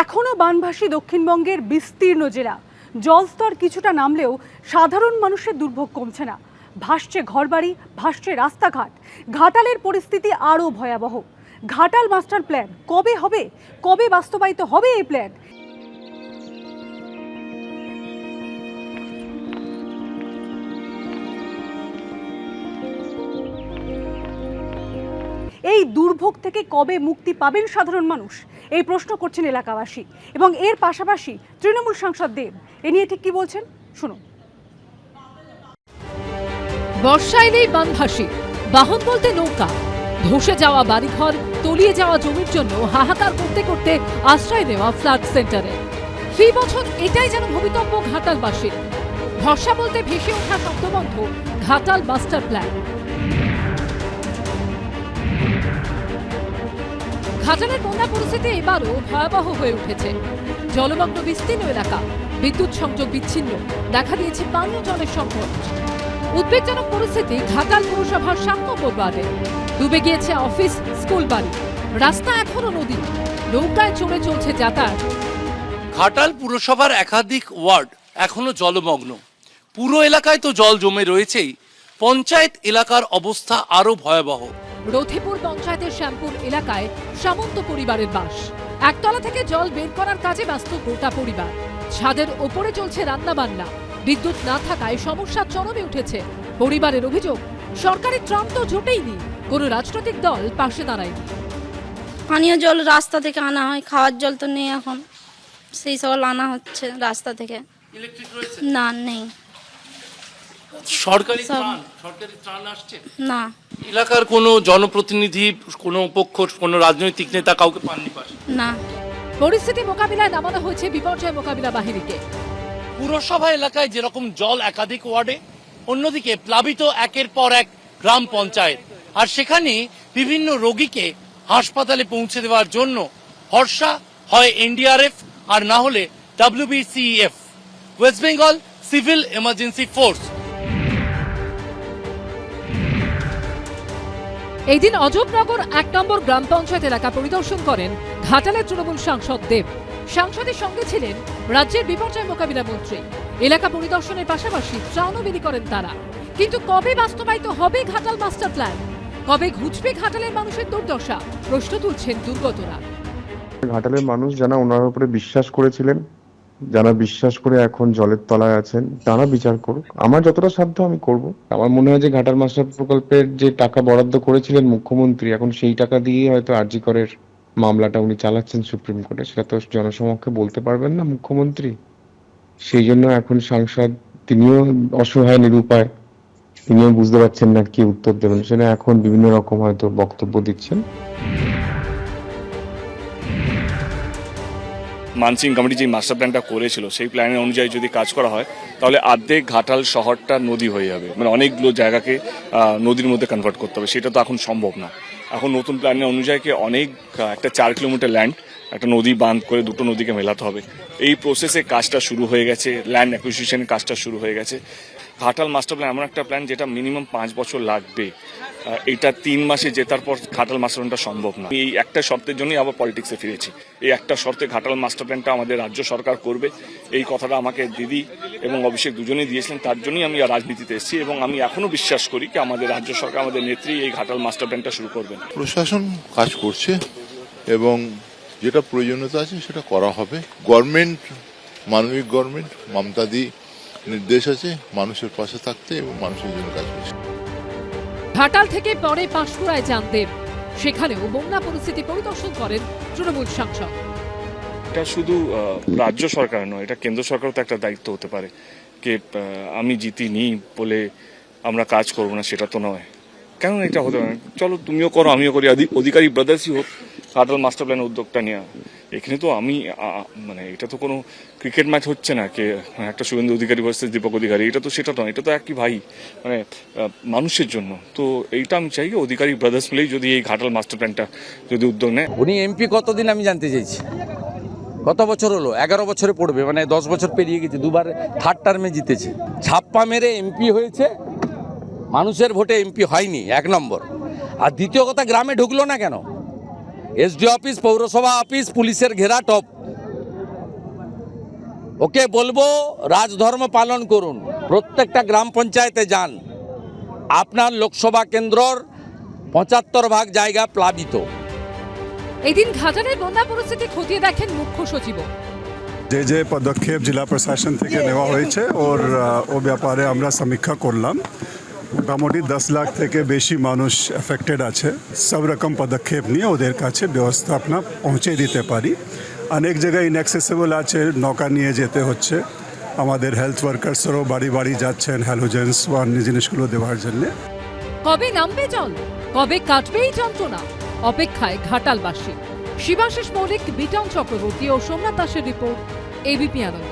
এখনও বানভাসী দক্ষিণবঙ্গের বিস্তীর্ণ জেলা। জলস্তর কিছুটা নামলেও সাধারণ মানুষের দুর্ভোগ কমছে না। ভাসছে ঘরবাড়ি, ভাসছে রাস্তাঘাট। ঘাটালের পরিস্থিতি আরও ভয়াবহ। ঘাটাল মাস্টার প্ল্যান কবে হবে? কবে বাস্তবায়িত হবে এই প্ল্যান? এই দুর্ভোগ থেকে কবে মুক্তি পাবেন সাধারণ মানুষ? এই প্রশ্ন করছেন এলাকাবাসী। এবং এর পাশাপাশি তৃণমূল সাংসদ দেব, এ নিয়ে ঠিক কি বলছেন? শুনুন। বর্ষা এলেই বানভাসী বাহন বলতে নৌকা, ধসে যাওয়া বাড়িঘর, তলিয়ে যাওয়া জমির জন্য হাহাকার করতে করতে আশ্রয় নেওয়া ফ্লাড সেন্টারে। ফি বছর এটাই যেন ভবিতব্য ঘাটালবাসীর ভরসা বলতে ভেসে ওঠা শব্দবন্ধ ঘাটাল মাস্টার প্ল্যান। ঘাটালের বন্যা পরিস্থিতি এবারও ভয়াবহ হয়ে উঠেছে। জলমগ্ন বিস্তীর্ণ এলাকা, বিদ্যুৎ সংযোগ বিচ্ছিন্ন, দেখা দিয়েছে পানীয় জলের সংকট। উদ্বেগজনক পরিস্থিতি ঘাটাল পৌরসভার সাত ওয়ার্ডে। ডুবে গিয়েছে অফিস, স্কুল বাড়ি, রাস্তা এখনও নদী, নৌকায় চড়ে চলছে যাতায়াত। ঘাটাল পুরসভার একাধিক ওয়ার্ড এখনও জলমগ্ন। পুরো এলাকায় তো জল জমে রয়েছেই। পঞ্চায়েত এলাকার অবস্থা আরও ভয়াবহ। রথিপুর পঞ্চায়েতের শ্যামপুর এলাকায় সামন্ত পরিবারের বাস। একতলা থেকে জল বের করার কাজে ব্যস্ত গোটা পরিবার। ছাদের ওপরে চলছে রান্না বান্না বিদ্যুৎ না থাকায় সমস্যা চরমে উঠেছে। পরিবারের অভিযোগ সরকারি ত্রাণ তো জোটেইনি কোনো রাজনৈতিক দল পাশে দাঁড়ায়নি। পানীয় জল রাস্তা থেকে আনা হয় খাওয়ার জল তো নেই এখন। সেই সব আনা হচ্ছে রাস্তা থেকে। ইলেকট্রিক রয়েছে? না নেই। সরকারি ত্রাণ সরকারি ত্রাণ আসছে? না। এলাকার কোনো জনপ্রতিনিধি কোনো পক্ষ কোনো রাজনৈতিক নেতা কাউকে পাননি পাশে? না। পরিস্থিতি মোকাবিলায় নামানো হয়েছে বিপর্যয় মোকাবিলা বাহিনীকে। পুরসভা এলাকায় যেরকম জল একাধিক ওয়ার্ডে অন্যদিকে প্লাবিত একের পর এক গ্রাম পঞ্চায়েত। আর সেখানে বিভিন্ন রোগীকে হাসপাতালে পৌঁছে দেওয়ার জন্য ভরসা হয় এনডিআরএফ আর না হলে WBCF West Bengal civil emergency force. এই দিন অজবনগর এক নম্বর গ্রাম পঞ্চায়েত এলাকা পরিদর্শন করেন ঘাটালের তৃণমূল সাংসদ দেব। সাংসদের সঙ্গে ছিলেন রাজ্যের বিপর্যয় মোকাবিলা মন্ত্রী। এলাকা পরিদর্শনের পাশাপাশি ত্রাণও বিলি করেন তারা। কিন্তু কবে বাস্তবায়িত হবে ঘাটাল মাস্টার প্ল্যান? কবে ঘুচবে ঘাটালের মানুষের দুর্দশা? প্রশ্ন তুলছেন দুর্গতরা। ঘাটালের মানুষ যারা ওনার উপরে বিশ্বাস করেছিলেন যারা বিশ্বাস করে এখন জলের তলায় আছেন, তারা বিচার করুক। আমার যতটা সাধ্য আমি করব। আমার মনে হয় যে ঘাটাল মাস্টার প্রকল্পের যে টাকা বরাদ্দ করেছিলেন মুখ্যমন্ত্রী, এখন সেই টাকা দিয়ে হয়তো আরজি করের মামলাটা উনি চালাচ্ছেন সুপ্রিম কোর্টে। সেটা তো জনসমক্ষে বলতে পারবেন না মুখ্যমন্ত্রী। সেই জন্য এখন সাংসদ, তিনিও অসহায়, নিরুপায়। তিনিও বুঝতে পারছেন না কি উত্তর দেবেন। সেটা এখন বিভিন্ন রকম হয়তো বক্তব্য দিচ্ছেন। মানসিং কমিটি যে মাস্টার প্ল্যানটা করেছিল, সেই প্ল্যানের অনুযায়ী যদি কাজ করা হয়, তাহলে অর্ধেক ঘাটাল শহরটা নদী হয়ে যাবে। মানে অনেকগুলো জায়গাকে নদীর মধ্যে কনভার্ট করতে হবে। সেটা তো এখন সম্ভব না। এখন নতুন প্ল্যানের অনুযায়ীকে অনেক একটা চার কিলোমিটার ল্যান্ড একটা নদী বাঁধ করে দুটো নদীকে মেলাতে হবে। এই প্রসেসে কাজটা শুরু হয়ে গেছে ল্যান্ড অ্যাকুইজিশনের কাজটা শুরু হয়ে গেছে। ঘাটাল মাস্টার প্ল্যান এমন একটা প্ল্যান যেটা মিনিমাম পাঁচ বছর লাগবে। এটা তিন মাসে জেতার পর ঘাটাল মাস্টার প্ল্যানটা সম্ভব না এই একটা শর্তের জন্যই আবার পলিটিক্সে ফিরেছি। এই একটা শর্তে ঘাটাল মাস্টার প্ল্যানটা আমাদের রাজ্য সরকার করবে। এই কথাটা আমাকে দিদি এবং অভিষেক দুজনেই দিয়েছিলেন, তার জন্যই আমি রাজনীতিতে এসেছি এবং আমি এখনও বিশ্বাস করি কি আমাদের রাজ্য সরকার, আমাদের নেত্রী এই ঘাটাল মাস্টার প্ল্যানটা শুরু করবেন। প্রশাসন কাজ করছে এবং যেটা প্রয়োজনীয়তা আছে সেটা করা হবে। গভর্নমেন্ট মানবিক গভর্নমেন্ট মমতাদি নির্দেশ আছে মানুষের পাশে থাকতে এবং মানুষের জন্য কাজ করছে ঘাটাল থেকে পরে পাঁশকুড়ায় যান দেব। সেখানেও বন্যা পরিস্থিতি পরিদর্শন করেন তৃণমূল সাংসদ। এটা শুধু রাজ্য সরকার নয় এটা কেন্দ্র সরকারও তো একটা দায়িত্ব হতে পারে কে আমি জিতি জিতিনি বলে আমরা কাজ করব না সেটা তো নয়। কেন এটা হতে পারে? না? চলো তুমিও করো আমিও করি অধি- অধিকারী ব্রাদার্সই হোক কাটাল মাস্টার প্ল্যান উদ্যোগটা নেওয়া। এখানে তো আমি মানে এটা তো কোনো ক্রিকেট ম্যাচ হচ্ছে না, কে একটা শুভেন্দু অধিকারী ভার্সেস দীপক অধিকারী, এটা তো সেটা নয়, এটা তো একই ভাই মানে মানুষের জন্য। তো এইটা আমি চাই, অধিকারী ব্রাদার্স মিলেই যদি এই ঘাটাল মাস্টার প্ল্যানটা যদি উদ্যোগ নেয়। উনি এমপি কতদিন আমি জানতে চাইছি। কত বছর হলো? এগারো বছরে পড়বে মানে দশ বছর পেরিয়ে গেছে, দুবার থার্ড টার্মে জিতেছে। ছাপ্পা মেরে এমপি হয়েছে, মানুষের ভোটে এমপি হয়নি, এক নম্বর। আর দ্বিতীয় কথা, গ্রামে ঢুকলো না কেন? এসডি অফিস পৌরসভা অফিস পুলিশের ঘেরা টপ। ওকে বলব রাজধর্ম পালন করুন। প্রত্যেকটা গ্রাম পঞ্চায়েতে যান। আপনার লোকসভা কেন্দ্রর পঁচাত্তর ভাগ জায়গা প্লাবিত। এদিন ঘাটালের বন্যা পরিস্থিতি খতিয়ে দেখেন মুখ্য সচিবও। যে যে পদক্ষেপ জেলা প্রশাসন থেকে নেওয়া হয়েছে ওর ও ব্যাপারে আমরা সমীক্ষা করলাম। মোটামুটি দশ লাখ থেকে বেশি মানুষ এফেক্টেড আছে। সব রকম পদক্ষেপ নিয়ে ওদের কাছে ব্যবস্থাপনা পৌঁছে দিতে পারি। অনেক জায়গায় ইনঅ্যাক্সেসিবল আছে, নৌকা নিয়ে যেতে হচ্ছে। আমাদের হেলথ ওয়ার্কার্সরাও বাড়ি বাড়ি যাচ্ছেন হ্যালোজেন্স অন্য জিনিসগুলো দেওয়ার জন্যে। কবে নামবে জল? কবে কাটবে এই যন্ত্রণা? অপেক্ষায় ঘাটালবাসী। শিবাশিস মৌলিক বিটন চক্রবর্তী ও সোমনাথ দাসের রিপোর্ট এবিপি আনন্দ।